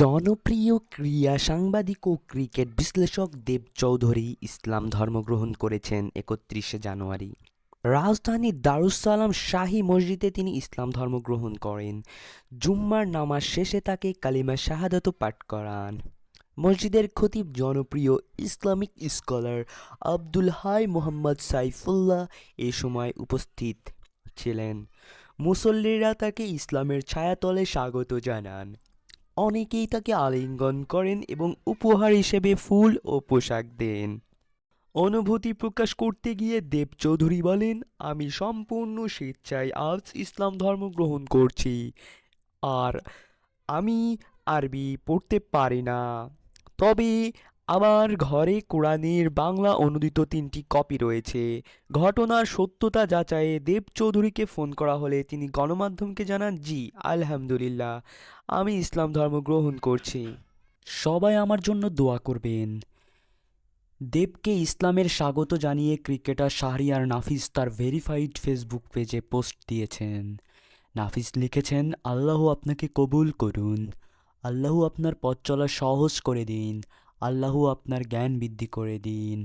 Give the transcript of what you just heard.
জনপ্রিয় ক্রীড়া সাংবাদিক ও ক্রিকেট বিশ্লেষক দেব চৌধুরী ইসলাম ধর্ম গ্রহণ করেছেন একত্রিশে জানুয়ারি। রাজধানীর দারুসালাম শাহী মসজিদে তিনি ইসলাম ধর্ম গ্রহণ করেন। জুম্মার নামাজ শেষে তাকে কালিমা শাহাদত পাঠ করান। মসজিদের খতিব জনপ্রিয় ইসলামিক স্কলার আব্দুল হাই মোহাম্মদ সাইফুল্লাহ এ সময় উপস্থিত ছিলেন। মুসল্লিরা তাকে ইসলামের ছায়াতলে স্বাগত জানান। অনেকেই তাকে আলিঙ্গন করেন এবং উপহার হিসেবে ফুল ও পোশাক দেন। অনুভূতি প্রকাশ করতে গিয়ে দেব চৌধুরী বলেন, আমি সম্পূর্ণ স্বেচ্ছায় আজ ইসলাম ধর্ম গ্রহণ করছি। আর আমি আরবি পড়তে পারি না। তবে আমার ঘরে কোরআনের বাংলা অনুদিত তিনটি কপি রয়েছে। ঘটনার সত্যতা যাচাইয়ে দেব চৌধুরীকে ফোন করা হলে তিনি গণমাধ্যমকে জানান, জি, আলহামদুলিল্লাহ, আমি ইসলাম ধর্ম গ্রহণ করছি। সবাই আমার জন্য দোয়া করবেন। দেবকে ইসলামের স্বাগত জানিয়ে ক্রিকেটার শাহরিয়ার নাফিস তার ভেরিফাইড ফেসবুক পেজে পোস্ট দিয়েছেন। নাফিস লিখেছেন, আল্লাহ আপনাকে কবুল করুন। আল্লাহ আপনার পথ চলা সহজ করে দিন। আল্লাহ আপনার জ্ঞান বৃদ্ধি করে দিন।